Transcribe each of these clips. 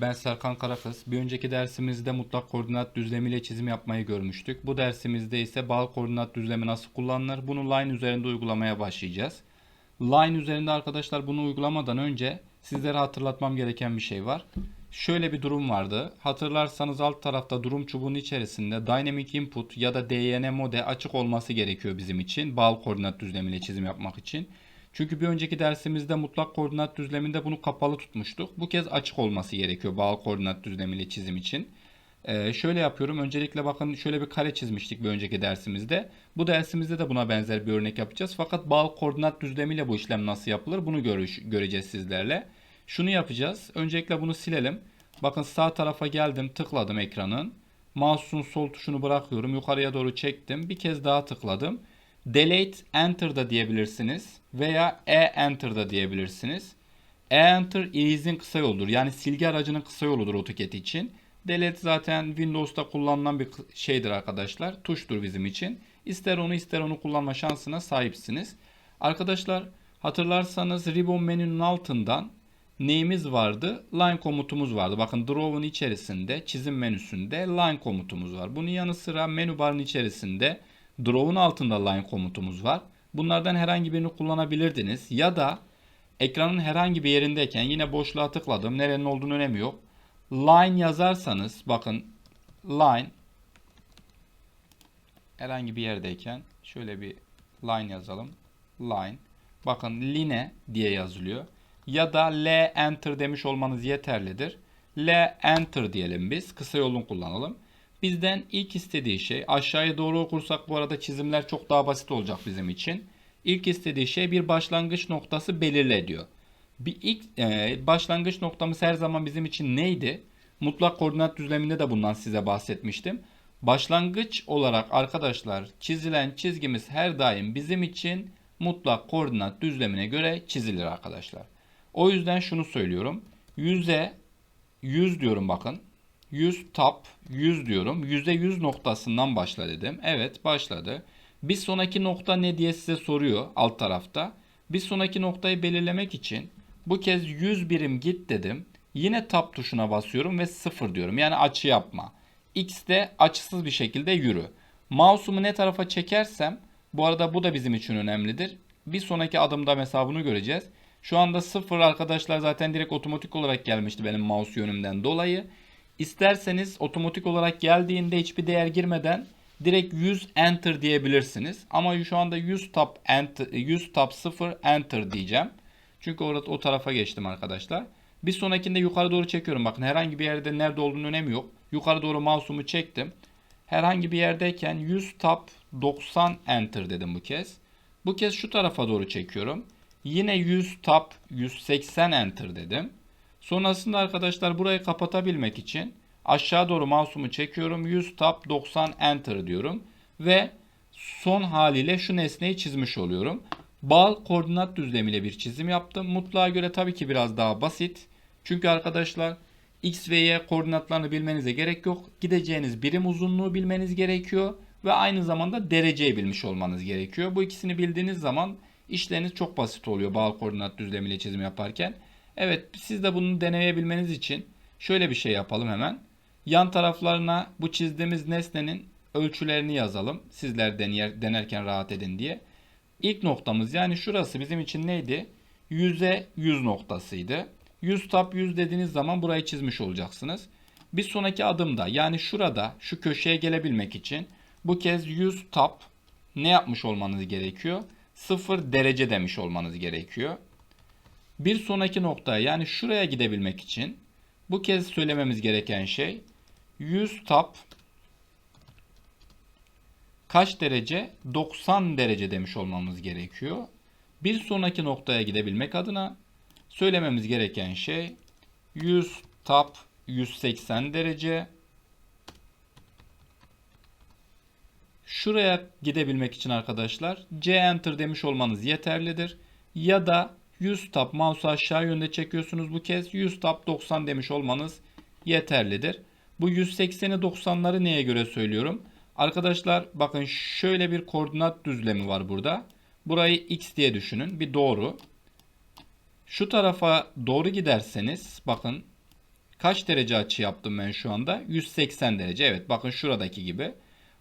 Ben Serkan Karakız. Bir önceki dersimizde mutlak koordinat düzlemiyle çizim yapmayı görmüştük. Bu dersimizde ise bağ koordinat düzlemi nasıl kullanılır? Bunu line üzerinde uygulamaya başlayacağız. Line üzerinde arkadaşlar bunu uygulamadan önce sizlere hatırlatmam gereken bir şey var. Şöyle bir durum vardı. Hatırlarsanız alt tarafta durum çubuğunun içerisinde Dynamic Input ya da DYN mode açık olması gerekiyor bizim için. Bağlı koordinat düzlemiyle çizim yapmak için. Çünkü bir önceki dersimizde mutlak koordinat düzleminde bunu kapalı tutmuştuk. Bu kez açık olması gerekiyor bağlı koordinat düzlemiyle çizim için. Ee, şöyle yapıyorum. Öncelikle bakın şöyle bir kare çizmiştik bir önceki dersimizde. Bu dersimizde de buna benzer bir örnek yapacağız. Fakat bağlı koordinat düzlemiyle bu işlem nasıl yapılır bunu görüş, göreceğiz sizlerle. Şunu yapacağız. Öncelikle bunu silelim. Bakın sağ tarafa geldim tıkladım ekranın. Mouse'un sol tuşunu bırakıyorum. Yukarıya doğru çektim. Bir kez daha tıkladım. Delete Enter da diyebilirsiniz. Veya E-Enter da diyebilirsiniz. E-Enter ease'in kısa yoludur. Yani silgi aracının kısa yoludur AutoCAD için. Delete zaten Windows'ta kullanılan bir şeydir arkadaşlar. Tuştur bizim için. İster onu ister onu kullanma şansına sahipsiniz. Arkadaşlar hatırlarsanız ribbon menünün altından neyimiz vardı? Line komutumuz vardı. Bakın draw'un içerisinde çizim menüsünde line komutumuz var. Bunun yanı sıra menü barın içerisinde draw'un altında line komutumuz var. Bunlardan herhangi birini kullanabilirdiniz. Ya da ekranın herhangi bir yerindeyken yine boşluğa tıkladım. Nerenin olduğunu önemi yok. Line yazarsanız bakın line herhangi bir yerdeyken şöyle bir line yazalım. Line. Bakın line diye yazılıyor. Ya da L enter demiş olmanız yeterlidir. L enter diyelim biz. Kısa yolunu kullanalım. Bizden ilk istediği şey aşağıya doğru okursak bu arada çizimler çok daha basit olacak bizim için. İlk istediği şey bir başlangıç noktası belirle diyor. Bir ilk e, başlangıç noktamız her zaman bizim için neydi? Mutlak koordinat düzleminde de bundan size bahsetmiştim. Başlangıç olarak arkadaşlar çizilen çizgimiz her daim bizim için mutlak koordinat düzlemine göre çizilir arkadaşlar. O yüzden şunu söylüyorum. 100'e 100 diyorum bakın. 100 tap 100 diyorum. Yüzde 100 noktasından başla dedim. Evet başladı. Bir sonraki nokta ne diye size soruyor alt tarafta. Bir sonraki noktayı belirlemek için bu kez 100 birim git dedim. Yine tab tuşuna basıyorum ve 0 diyorum. Yani açı yapma. X'de açısız bir şekilde yürü. Mouse'umu ne tarafa çekersem bu arada bu da bizim için önemlidir. Bir sonraki adımda mesela bunu göreceğiz. Şu anda 0 arkadaşlar zaten direkt otomatik olarak gelmişti benim mouse yönümden dolayı. İsterseniz otomatik olarak geldiğinde hiçbir değer girmeden direkt 100 enter diyebilirsiniz. Ama şu anda 100 tab enter 100 tab 0 enter diyeceğim. Çünkü orada o tarafa geçtim arkadaşlar. Bir sonrakinde yukarı doğru çekiyorum. Bakın herhangi bir yerde nerede olduğunu önemi yok. Yukarı doğru mouse'umu çektim. Herhangi bir yerdeyken 100 tab 90 enter dedim bu kez. Bu kez şu tarafa doğru çekiyorum. Yine 100 tab 180 enter dedim. Sonrasında arkadaşlar burayı kapatabilmek için aşağı doğru mouse'umu çekiyorum. 100 tab 90 enter diyorum. Ve son haliyle şu nesneyi çizmiş oluyorum. Bağ koordinat düzlemiyle bir çizim yaptım. Mutluğa göre tabii ki biraz daha basit. Çünkü arkadaşlar X ve Y koordinatlarını bilmenize gerek yok. Gideceğiniz birim uzunluğu bilmeniz gerekiyor. Ve aynı zamanda dereceyi bilmiş olmanız gerekiyor. Bu ikisini bildiğiniz zaman işleriniz çok basit oluyor bağ koordinat düzlemiyle çizim yaparken. Evet siz de bunu deneyebilmeniz için şöyle bir şey yapalım hemen. Yan taraflarına bu çizdiğimiz nesnenin ölçülerini yazalım. Sizler dener, denerken rahat edin diye. İlk noktamız yani şurası bizim için neydi? 100'e 100 noktasıydı. 100 tap 100 dediğiniz zaman burayı çizmiş olacaksınız. Bir sonraki adımda yani şurada şu köşeye gelebilmek için bu kez 100 tap ne yapmış olmanız gerekiyor? 0 derece demiş olmanız gerekiyor. Bir sonraki noktaya yani şuraya gidebilmek için bu kez söylememiz gereken şey 100 tap kaç derece? 90 derece demiş olmamız gerekiyor. Bir sonraki noktaya gidebilmek adına söylememiz gereken şey 100 tap 180 derece. Şuraya gidebilmek için arkadaşlar C enter demiş olmanız yeterlidir. Ya da 100 tab mouse aşağı yönde çekiyorsunuz bu kez 100 tab 90 demiş olmanız yeterlidir. Bu 180'i 90'ları neye göre söylüyorum? Arkadaşlar bakın şöyle bir koordinat düzlemi var burada. Burayı x diye düşünün. Bir doğru. Şu tarafa doğru giderseniz bakın Kaç derece açı yaptım ben şu anda? 180 derece. Evet bakın şuradaki gibi.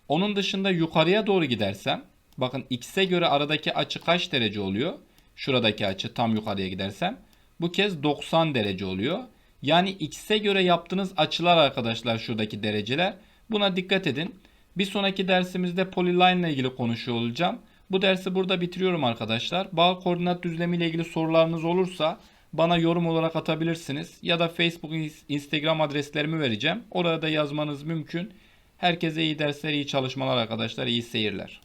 Onun dışında yukarıya doğru gidersem bakın x'e göre aradaki açı kaç derece oluyor? Şuradaki açı tam yukarıya gidersem bu kez 90 derece oluyor. Yani x'e göre yaptığınız açılar arkadaşlar şuradaki dereceler. Buna dikkat edin. Bir sonraki dersimizde polyline ile ilgili konuşuyor olacağım. Bu dersi burada bitiriyorum arkadaşlar. Bağ koordinat düzlemi ile ilgili sorularınız olursa bana yorum olarak atabilirsiniz. Ya da Facebook, Instagram adreslerimi vereceğim. Orada da yazmanız mümkün. Herkese iyi dersler, iyi çalışmalar arkadaşlar, iyi seyirler.